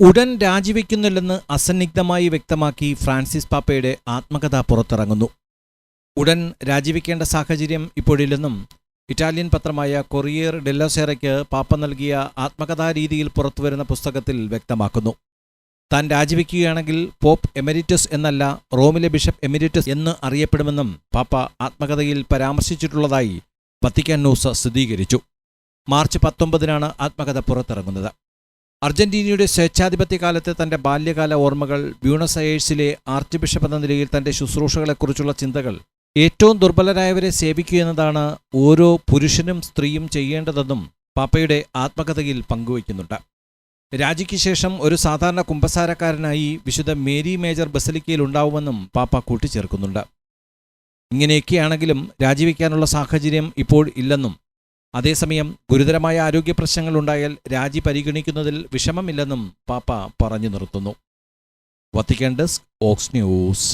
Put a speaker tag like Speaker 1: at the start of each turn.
Speaker 1: ഉടൻ രാജിവെക്കുന്നില്ലെന്ന് അസന്നിഗ്ധമായി വ്യക്തമാക്കി ഫ്രാൻസിസ് പാപ്പയുടെ ആത്മകഥ പുറത്തിറങ്ങുന്നു. ഉടൻ രാജിവെക്കേണ്ട സാഹചര്യം ഇപ്പോഴില്ലെന്നും ഇറ്റാലിയൻ പത്രമായ കൊറിയർ ഡെല്ലോസേറയ്ക്ക് പാപ്പ നൽകിയ ആത്മകഥാ രീതിയിൽ പുറത്തുവരുന്ന പുസ്തകത്തിൽ വ്യക്തമാക്കുന്നു. താൻ രാജിവെക്കുകയാണെങ്കിൽ പോപ്പ് എമെരിറ്റസ് എന്നല്ല റോമിലെ ബിഷപ്പ് എമിരിറ്റസ് എന്ന് അറിയപ്പെടുമെന്നും പാപ്പ ആത്മകഥയിൽ പരാമർശിച്ചിട്ടുള്ളതായി വത്തിക്കാൻ ന്യൂസ് സ്ഥിരീകരിച്ചു. മാർച്ച് പത്തൊമ്പതിനാണ് ആത്മകഥ പുറത്തിറങ്ങുന്നത്. അർജന്റീനയുടെ സ്വേച്ഛാധിപത്യ കാലത്തെ തന്റെ ബാല്യകാല ഓർമ്മകൾ ബ്യൂണസ് അയേഴ്സിലെ ആർച്ച് ബിഷപ്പ് എന്ന നിലയിൽ തന്റെ ശുശ്രൂഷകളെക്കുറിച്ചുള്ള ചിന്തകൾ ഏറ്റവും ദുർബലരായവരെ സേവിക്കുക എന്നതാണ് ഓരോ പുരുഷനും സ്ത്രീയും ചെയ്യേണ്ടതെന്നും പാപ്പയുടെ ആത്മകഥയിൽ പങ്കുവയ്ക്കുന്നുണ്ട്. രാജിക്ക് ശേഷം ഒരു സാധാരണ കുമ്പസാരക്കാരനായി വിശുദ്ധ മേരി മേജർ ബസലിക്കയിൽ ഉണ്ടാവുമെന്നും പാപ്പ കൂട്ടിച്ചേർക്കുന്നുണ്ട്. ഇങ്ങനെയൊക്കെയാണെങ്കിലും രാജിവെക്കാനുള്ള സാഹചര്യം ഇപ്പോൾ ഇല്ലെന്നും അതേസമയം ഗുരുതരമായ ആരോഗ്യ പ്രശ്നങ്ങൾ ഉണ്ടായാൽ രാജി പരിഗണിക്കുന്നതിൽ വിഷമമില്ലെന്നും പാപ്പ പറഞ്ഞു നിർത്തുന്നു. വത്തിക്കാൻ ഡെസ്ക് ഓക്സ് ന്യൂസ്.